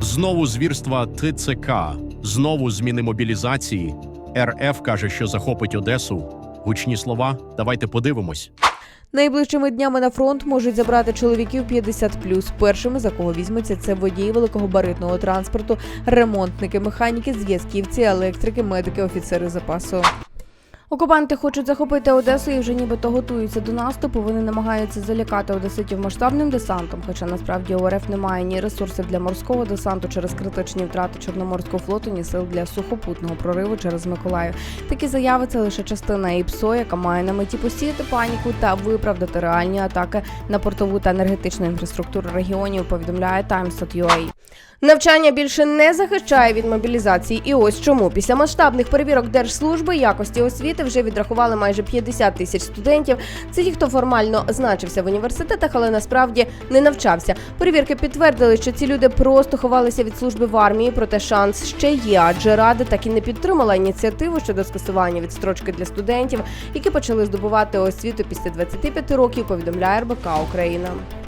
Знову звірства ТЦК, знову зміни мобілізації. РФ каже, що захопить Одесу. Гучні слова. Давайте подивимось. Найближчими днями на фронт можуть забрати чоловіків 50+. Першими, за кого візьмуться, це водії великогабаритного транспорту, ремонтники, механіки, зв'язківці, електрики, медики, офіцери запасу. Окупанти хочуть захопити Одесу і вже нібито готуються до наступу. Вони намагаються залякати одеситів масштабним десантом, хоча насправді у РФ немає ні ресурсів для морського десанту через критичні втрати Чорноморського флоту, ні сил для сухопутного прориву через Миколаїв. Такі заяви це лише частина ІПСО, яка має на меті посіяти паніку та виправдати реальні атаки на портову та енергетичну інфраструктуру регіонів. Повідомляє Times.ua. Навчання більше не захищає від мобілізації, і ось чому після масштабних перевірок держслужби якості освіти вже відрахували майже 50 тисяч студентів. Це ті, хто формально значився в університетах, але насправді не навчався. Перевірки підтвердили, що ці люди просто ховалися від служби в армії, проте шанс ще є, адже рада так і не підтримала ініціативу щодо скасування відстрочки для студентів, які почали здобувати освіту після 25 років. Повідомляє РБК Україна.